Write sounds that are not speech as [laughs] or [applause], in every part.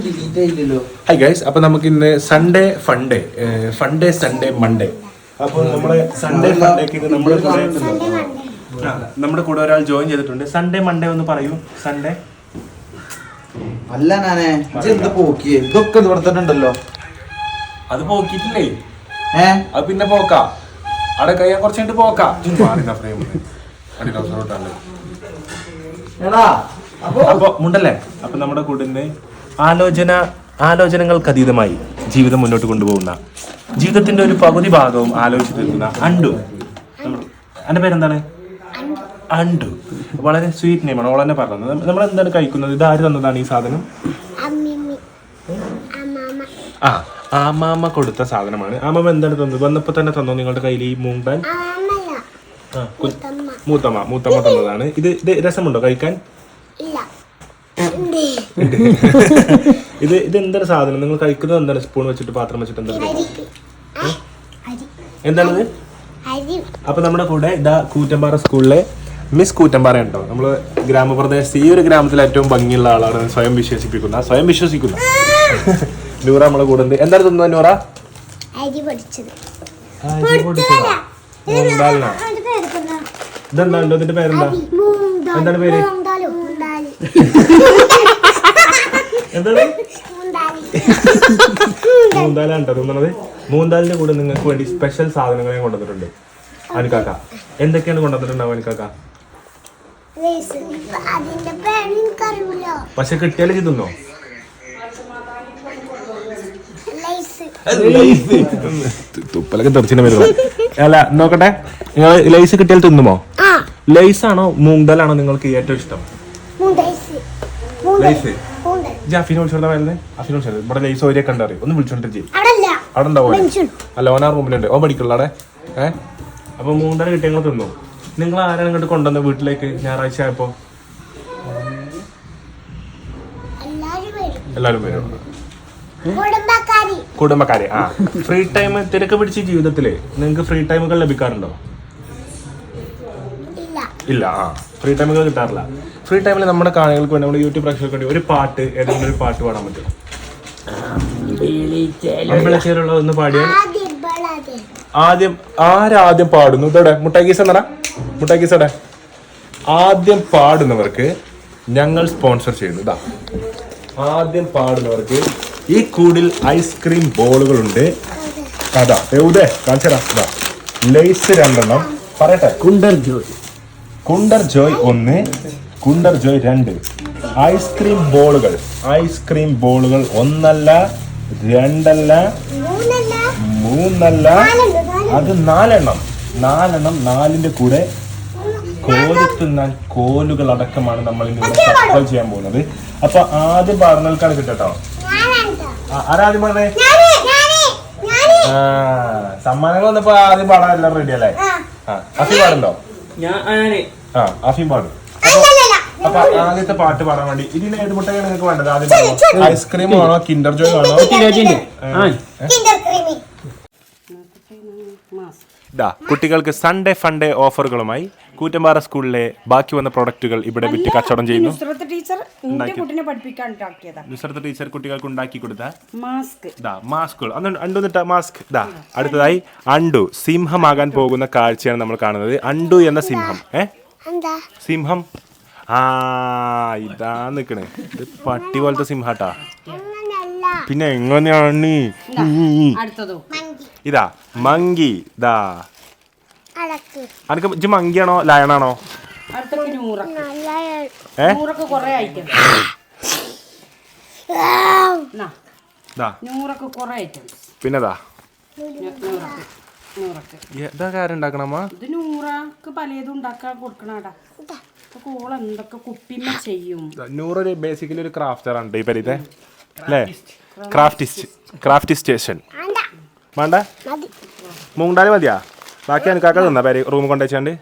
Hi guys അപ്പൊ നമുക്ക് ഇന്ന് Sunday funday funday Sunday Monday അപ്പോൾ നമ്മളെ സൺഡേ ഫണ്ടേക്ക് ഇത് നമ്മുടെ കൂടെ നമ്മുടെ കൂടെ ഒരാൾ ജോയിൻ ചെയ്തിട്ടുണ്ട്. സൺഡേ മൺഡേ ഒന്ന് പറയൂ. സൺഡേ അല്ല ഞാനേ എന്ത് പോക്കിയേ? ഇതൊക്കെ ഇവിടെ തന്നെ ഉണ്ടല്ലോ. അത് പോക്കിട്ടില്ലേ ഏ? അത് പിന്നെ പോക്കാ. അവിടെ കഴിയാൻ കുറച്ചായിട്ട് പോക്കാ. എടാ അപ്പൊ മുണ്ടല്ലേ? അപ്പൊ നമ്മുടെ കൂടെ ആലോചന ആലോചനകൾക്ക് അതീതമായി ജീവിതം മുന്നോട്ട് കൊണ്ടുപോകുന്ന ജീവിതത്തിന്റെ ഒരു പകുതി ഭാഗവും ആലോചിച്ച് തീർക്കുന്ന അണ്ടു. എന്റെ പേരെന്താണ്? അണ്ടു. വളരെ സ്വീറ്റ് നെയിമാണ്. ഓൾ തന്നെ പറഞ്ഞത്. നമ്മൾ എന്താണ് കഴിക്കുന്നത്? ഇത് ആര് തന്നതാണ് ഈ സാധനം? ആ ആമാമ കൊടുത്ത സാധനമാണ്. ആമാമ എന്താണ് തന്നത്? വന്നപ്പോ തന്നെ തന്നോ നിങ്ങളുടെ കയ്യിൽ ഈ മൂമ്പാൻ? മൂത്തമ്മ. മൂത്തമ്മ തന്നതാണ്. ഇത് ഇത് രസമുണ്ടോ കഴിക്കാൻ? [laughs] ഇത് ഇത് എന്താണ് സാധനം? നിങ്ങൾ കഴിക്കുന്നത് എന്താണ്? സ്പൂൺ വെച്ചിട്ട് പാത്രം വെച്ചിട്ട് എന്താണ് എന്താണത്? അപ്പൊ നമ്മുടെ കൂടെ ഇതാ കൂറ്റമ്പാറ സ്കൂളിലെ മിസ് കൂറ്റമ്പാറ ഉണ്ടോ? നമ്മൾ ഗ്രാമപ്രദേശത്ത് ഈ ഒരു ഗ്രാമത്തിൽ ഏറ്റവും ഭംഗിയുള്ള ആളാണ് സ്വയം വിശ്വസിപ്പിക്കുന്ന സ്വയം വിശ്വസിക്കുന്ന. നൂറ നമ്മളെ കൂടെ ഉണ്ട്. എന്താണ് തിന്നത് നൂറ? ഇതെന്താ? ഇതിന്റെ പേരെന്താ? എന്താണ് പേര്? എന്താണ്. മൂന്താലാണ് കേട്ടോ തിന്നണത് മൂന്താലിന്റെ കൂടെ നിങ്ങൾക്ക് വേണ്ടി സ്പെഷ്യൽ സാധനങ്ങൾ ഞാൻ കൊണ്ടുവന്നിട്ടുണ്ട്. അനുക്കാക്ക എന്തൊക്കെയാണ് കൊണ്ടുവന്നിട്ടുണ്ടാവും അനുക്കാക്ക? പക്ഷെ കിട്ടിയാലും തിന്നോ ലേസ് തുപ്പലൊക്കെ തെറിച്ചിന്റെ വരുന്നത് അല്ല നോക്കട്ടെ. നിങ്ങൾ ലൈസ് കിട്ടിയാൽ തിന്നുമോ? ആ. ലൈസ് ആണോ മൂങ്ദലാണോ നിങ്ങൾക്ക് ഏറ്റവും ഇഷ്ടം? ലൈസ് ഇജ്ജ് അഫീനെ വിളിച്ചോണ്ടാ വരുന്നത് അഫീനെ വിളിച്ചത് ഇവിടെ ലൈസ് ഓരോ കണ്ടറി ഒന്ന് വിളിച്ചോണ്ടിരിക്കും അവിടെ ഉണ്ടാവും. അല്ല ഓനാ റൂമിലുണ്ട്. ഓ പഠിക്കുള്ള അവിടെ. ഏഹ് അപ്പൊ മൂന്നര കിട്ടിയ തിന്നു. നിങ്ങൾ ആരാണ് ഇങ്ങോട്ട് കൊണ്ടുവന്നത് വീട്ടിലേക്ക് ഞായറാഴ്ച ആയപ്പോ? എല്ലാരും വരും. കുടുംബക്കാരെ. ആ. ഫ്രീ ടൈം തിരക്ക് പിടിച്ച ജീവിതത്തിൽ നിങ്ങൾക്ക് ഫ്രീ ടൈമുകൾ ലഭിക്കാറുണ്ടോ? ഇല്ല ആ. ഫ്രീ ടൈമിൽ കിട്ടാറില്ല. ഫ്രീ ടൈമിൽ നമ്മുടെ കാണികൾക്ക് വേണ്ടി നമ്മുടെ യൂട്യൂബ് പ്രേക്ഷകർക്ക് വേണ്ടി ഒരു പാട്ട് ഏതെങ്കിലും ഒരു പാട്ട് പാടാൻ പറ്റും. അമ്പലച്ചേരുള്ള ഒന്ന് പാടിയാൽ ആദ്യം ആരാദ്യം പാടുന്നു? ഇതോടെ മുട്ടാക്കീസ് എന്നടാ? മുട്ടാക്കീസ് എടെ ആദ്യം പാടുന്നവർക്ക് ഞങ്ങൾ സ്പോൺസർ ചെയ്യുന്നു. ഇതാ. ആദ്യം പാടുന്നവർക്ക് ഈ കൂടിൽ ഐസ്ക്രീം ബോളുകളുണ്ട് അതാ. എവിടെ കാണിച്ചടാ ലേസ് രണ്ടെണ്ണം. പറയട്ടെ. കുണ്ടർ ജോയ് കുണ്ടർ ജോയ് ഒന്ന് കുണ്ടർ ജോയ് രണ്ട്. ഐസ്ക്രീം ബോളുകൾ ഐസ്ക്രീം ബോളുകൾ ഒന്നല്ല രണ്ടല്ല മൂന്നല്ല. അത് നാലെണ്ണം. നാലെണ്ണം നാലിന്റെ കൂടെ കോരി തിന്നാൻ കോലുകൾ അടക്കമാണ് നമ്മൾ ഇന്ന് ചെയ്യാൻ പോകുന്നത്. അപ്പൊ ആദ്യം പാടുന്നവർക്കാണ് കിട്ടട്ടോ. ആരാദ്യം പറഞ്ഞേ ഞാൻ ഞാൻ ഞാൻ. ആ സമ്മാനങ്ങൾ വന്നപ്പോ ആദ്യം പാടാൻ എല്ലാം റെഡി അല്ലേ? ആ. അസി പാടുണ്ടോ? പാടുണ്ടോ ആ അഫി പാടും. അപ്പൊ അല്ലല്ല അപ്പൊ ആദ്യത്തെ പാട്ട് പാടാൻ വേണ്ടി. ഇതിന് ഏത് മുട്ടയാണ് നിങ്ങൾക്ക് വേണ്ടത്? ആദ്യം? ഐസ്ക്രീം ആണോ കിൻഡർ ജോയ് ആണോ ഇതാ കുട്ടികൾക്ക് സൺഡേ ഫണ്ടേ ഓഫറുകളുമായി കൂറ്റമ്പാറ സ്കൂളിലെ ബാക്കി വന്ന പ്രൊഡക്റ്റുകൾ ഇവിടെ വിറ്റ് കച്ചവടം ചെയ്യുന്നു. നുസർത്ത് ടീച്ചർ കുട്ടികൾക്ക് ഉണ്ടാക്കി കൊടുത്ത മാസ്ക്. ഇതാ മാസ്കുകൾ. അന്ന് അണ്ടുന്നിട്ട മാസ്ക്. ഇതാ അടുത്തതായി അണ്ടു. സിംഹമാകാൻ പോകുന്ന കാഴ്ചയാണ് നമ്മൾ കാണുന്നത്. അണ്ടു എന്ന സിംഹം. ഏ? എന്താ സിംഹം. ആ ഇതാ നിക്കണേ. ഇത് പട്ടി പോലത്തെ സിംഹട്ടാ. പിന്നെ എങ്ങനെയാണ്? ഇതാ മങ്കി. ഇതാ അനക്ക് ഇജ്ജ് മങ്കിയാണോ ലയണാണോ? ഏ പിന്നെതാ. നൂറൊക്കെ. നൂറൊക്കെ ഇതാ കാര്യം ഉണ്ടാക്കണമ്മ ഇത് നൂറക്ക് പലതും ഉണ്ടാക്കാൻ കൊടുക്കണടാ എന്തൊക്കെ ചെയ്യും. നൂറൊരു ബേസിക്കലി ഒരു ക്രാഫ്റ്റർ ആണ് ഈ അല്ലേ? ക്രാഫ്റ്റിസ്റ്റ് ക്രാഫ്റ്റ് സ്റ്റേഷൻ വേണ്ട. മതിയാ? ബാക്കി എനിക്കാക്ക തന്നാ പേര് റൂം കൊണ്ടുവച്ചാണ്ട്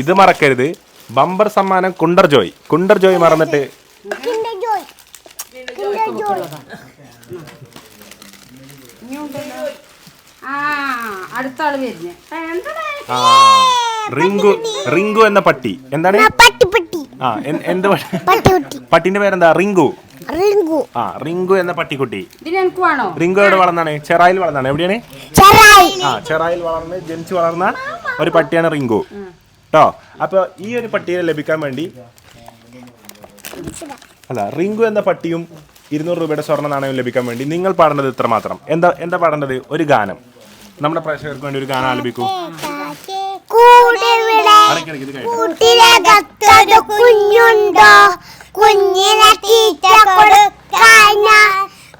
ഇത് മറക്കരുത്. ബമ്പർ സമ്മാനം കുണ്ടർ ജോയ്. കുണ്ടർ ജോയ് മറന്നിട്ട് കിൻഡർ ജോയ് കിൻഡർ ജോയ് ഇനി ഉണ്ടല്ലോ ആ അടുത്ത ആൾ വരുന്നേ. ആ റിങ്കു റിങ്കു എന്ന പട്ടി. എന്താണ്? പട്ടി പട്ടി. ആ എൻ- എന്ത് [laughs] പട്ടി പട്ടിന്റെ പേരെന്താ? റിങ്കു. റിങ്കു. ആ റിങ്കു എന്ന പട്ടിക്കുട്ടി. ഇതിന് എനിക്ക് വേണോ? റിങ്കു എവിടെ വളർന്നാണ്? ചെറായിൽ വളർന്നാണ്. എവിടെയാണ്? ചെറായി. ആ ചെറായിൽ വളർന്ന് ജനിച്ചു വളർന്ന ഒരു പട്ടിയാണ് റിങ്കു. കേട്ടോ അപ്പൊ ഈ ഒരു പട്ടിയെ ലഭിക്കാൻ വേണ്ടി അല്ല റിങ്കു എന്ന പട്ടിയും ഇരുന്നൂറ് രൂപയുടെ സ്വർണ നാണയം ലഭിക്കാൻ വേണ്ടി നിങ്ങൾ പാടേണ്ടത് ഇത്ര മാത്രം എന്താ എന്താ പാടേണ്ടത്? ഒരു ഗാനം. നമ്മുടെ പ്രേക്ഷകർക്ക് വേണ്ടി ഒരു ഗാനം ആലപിക്കൂ.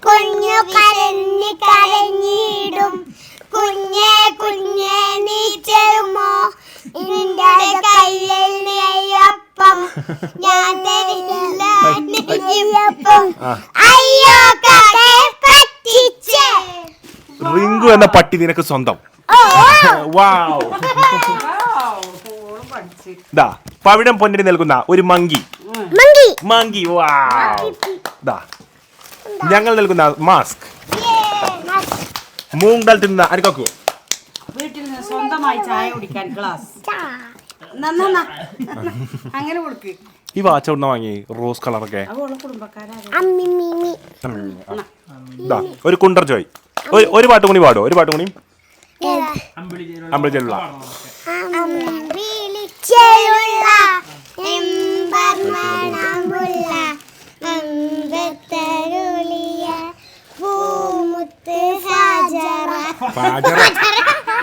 കുഞ്ഞു കരഞ്ഞ് കരഞ്ഞിടും. നീ ചെറുമോ നിന്റെ കയ്യിൽ ഞാൻ അയ്യോ പറ്റിച്ചേ. റിങ്കു എന്ന പട്ടി നിനക്ക് സ്വന്തം. വാവ്. ദാ പവിഴം പൊന്നിന് നൽകുന്ന ഒരു മങ്കി. മങ്കി. വാവ്. ദാ ഞങ്ങൾ നൽകുന്ന മാസ്ക്. മൂങ്ങൽ തിന്ന അനക്കു വീട്ടിൽ നിന്ന് സ്വന്തമായി ചായ കുടിക്കാൻ ഗ്ലാസ്. നന്നാ [laughs] അങ്ങനെ കൊടുക്ക്. ഈ വാച്ച് എവിടുന്ന വാങ്ങി റോസ് കളറൊക്കെ. ഒക്കെ കുടുംബക്കാരാണ് അമ്മി മിമി ദാ ഒരു കുണ്ടർ ജോയ്. ഒരു ഒരു പാട്ട് കൂടി പാടോ? ഒരു പാട്ട് കൂടി?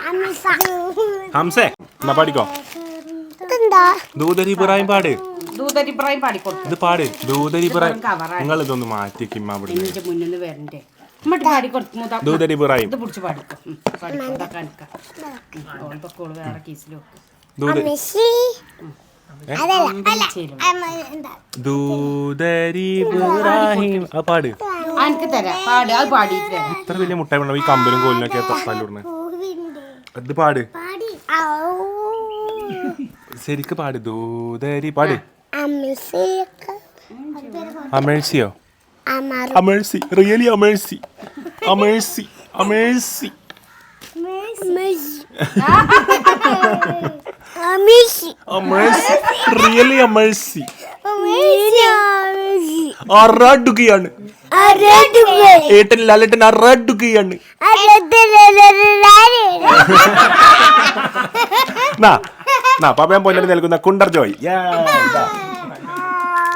അമിസ. ഹംസേ എന്നാ പാടിക്കോ? ഇതെന്താ ദൂതരി ഇബ്രാഹിം പാട്. ദൂതരി പ്രായം പാടിക്കൊടുത്തു ഇത് പാട്. ദൂതരി ഇബ്രാഹിം കവറാണ്. നിങ്ങൾ ഇതൊന്ന് മാറ്റി കിമ്മ അവിടുന്ന്. എന്റെ മുന്നിൽ നിന്ന് വരണ്ടേ ഇമ്മട്ട് പാടിക്കൊടുത്തു മുത ഇത് പിടിച്ച് പാടിക്കോ. വേറെ കേസിൽ ആ പാട്. എനിക്ക് തരാം. പാട്. അത് പാടിയിട്ട് ഇത്ര വലിയ മുട്ടായി ഈ കമ്പലും കോലിനൊക്കെ തല്ലിവിടുന്ന് പൂവിന്റെ ഇത് പാട്. ശരിക്ക് പാടി. ദൂതരി പാട്. അമേഴ്സിയോ അമേഴ്സി റിയലി അമേഴ്സി അമേഴ്സി അമേഴ്സി റിയലി അമേഴ്സി ഏട്ടൻ ലാലേട്ടൻ അറാടുകയാണ്. നാ. പാപ്പയാൻ പൊന്നടി നൽകുന്ന കുണ്ടർ ജോയ്.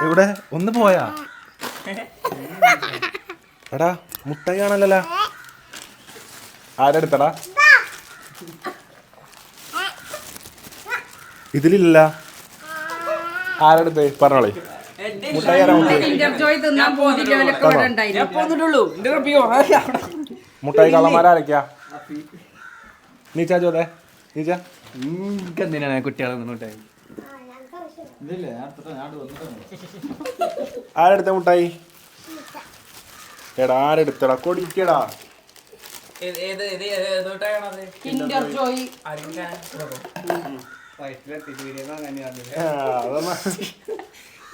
ഇവിടെ ഒന്ന് പോയാ? എടാ മുട്ടായി ആണല്ലോ ആരെടുത്തടാ? ഇതിലില്ല. ആരെടുത്ത്? പറഞ്ഞോളേ. മുട്ടായി ആരാ മുട്ടായി കള്ളന്മാരാരൊക്കെയാ? നീച്ചാ ചോദേ നീച്ചാ എന്തിനാണ് കുട്ടികളെ മുന്നോട്ടായി ആരെടുത്ത മുട്ടായി? എടാ ആരെടുത്തടാ? കൊടുക്കടാ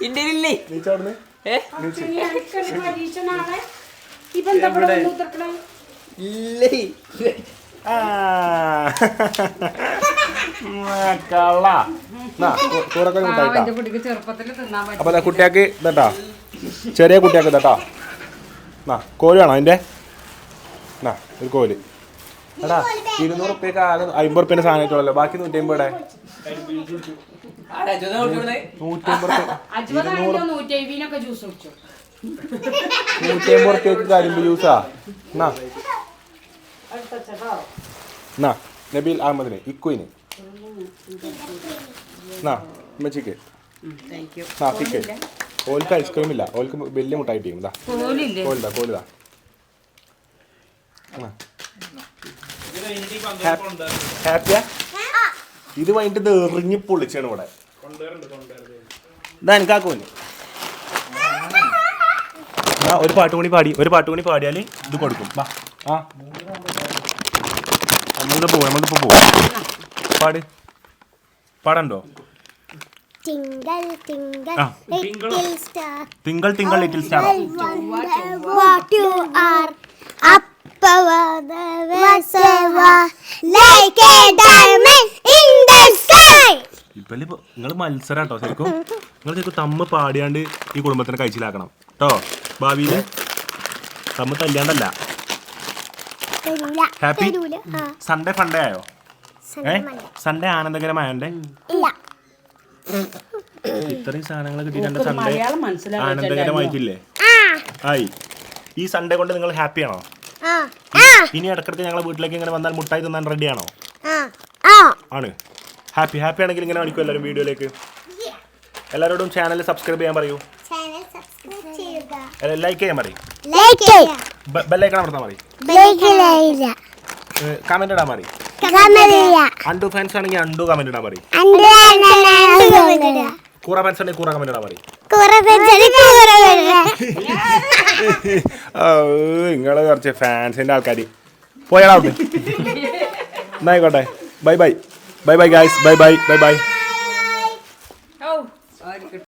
ഇന്ത്യയിലില്ലേ? ഇല്ലേ? പരീക്ഷ ഇവിടെ കൂറൊക്കെ മുട്ടായിട്ടാ അപ്പൊ കുട്ടിയാക്ക് ഇതട്ടാ. ചെറിയ കുട്ടിയാക്ക് ഇതട്ടാ. നാ കോഴി വേണോ അതിന്റെ? നാ ഒരു കോഴി എടാ ഇരുന്നൂറ് റുപ്യക്ക് ആകെ അമ്പത് റുപ്യന്റെ സാധനം ആയിട്ടുള്ളല്ലോ ബാക്കി നൂറ്റി അമ്പത് നൂറ്റി അമ്പത് അജുവതാണെങ്കിലോ നൂറ്റി നൂറ്റി അമ്പത് റുപ്യക്ക് കരിമ്പ് ജ്യൂസാ നാ. നാ നബീൽ അഹമ്മദിനെ ഇക്കുയിന്. നാ ഉമ്മച്ചിക്ക്. താങ്ക് യു നാ ഫിക്ക് ഓൽക്ക് ഐസ്ക്രീം ഇല്ല. ഓൽക്ക് വലിയ മുട്ടായി ടീം ഇതാ കോലില്ലേ? കോലിതാ കോലിതാ. ഹാപ്പിയാ? ഇത് വൈകിട്ട് ഇത് എറിഞ്ഞ് പൊളിച്ചാണ് ഇവിടെ. ഇതാ എനിക്കാക്കോന് ആ ഒരു പാട്ട് കൂടി പാടി ഒരു പാട്ട് കൂടി പാടിയാൽ ഇത് കൊടുക്കും. വാ ആ നമ്മളിപ്പോ പോവും നമ്മളിപ്പോ പോവും. പാട്. പാടണ്ടോ? തിങ്കൾ തിങ്കൾ ലിറ്റിൽ സ്റ്റാർ തിങ്കൾ തിങ്കൾ ലിറ്റിൽ സ്റ്റാർ വാട്ട് ആർ നിങ്ങൾ മത്സരം കേട്ടോ ശരിക്കും. നിങ്ങൾ ശരിക്കും തമ്മ് പാടിയാണ്ട് ഈ കുടുംബത്തിനെ കഴിച്ചിലാക്കണം. കേട്ടോ ഭാവിയിൽ തമ്മ് തല്ലാണ്ടല്ല ഹാപ്പി സൺഡേ ഫണ്ടേ ആയോ? ഏ? സൺഡേ ആനന്ദകരമായോണ്ടേ? ഇല്ല. ഇത്രയും സാധനങ്ങൾ കിട്ടിയിട്ടുണ്ട് സൺഡേ ആനന്ദകരമായിട്ടില്ലേ? ആ. ആയി. ഈ സൺഡേ കൊണ്ട് നിങ്ങൾ ഹാപ്പിയാണോ? ആ. ആ. ഇനി ഇടക്കിടക്ക് ഞങ്ങളെ വീട്ടിലേക്ക് ഇങ്ങനെ വന്നാൽ മുട്ടായി തിന്നാൻ റെഡിയാണോ? ആ. ആ. ആണ്. ഹാപ്പി. ഹാപ്പി ആണെങ്കിൽ ഇങ്ങനെ കാണിക്കും എല്ലാവരും വീഡിയോയിലേക്ക്. എല്ലാവരോടും ചാനൽ സബ്സ്ക്രൈബ് ചെയ്യാൻ പറയൂ. ചാനൽ സബ്സ്ക്രൈബ് ചെയ്യുക. ലൈക്ക് ചെയ്യാൻ പറയും. ബെല്ലൈക്കൺ അമർത്താൻ പറയും. കമന്റ് ഇടാൻ പറയും. അണ്ടു ഫാൻസ് ആണെങ്കിൽ അണ്ടു കമന്റ് ഇടാൻ പറയും. കൂറ ഫാൻസ് ആണെങ്കിൽ കൂറ കമന്റ് ഇടാൻ പറയും. [laughs] നിങ്ങൾ കുറച്ച് ഫാൻസിന്റെ ആൾക്കാർ പോയാളാവുന്നു എന്നായിക്കോട്ടെ bye bye bye bye guys bye bye bye bye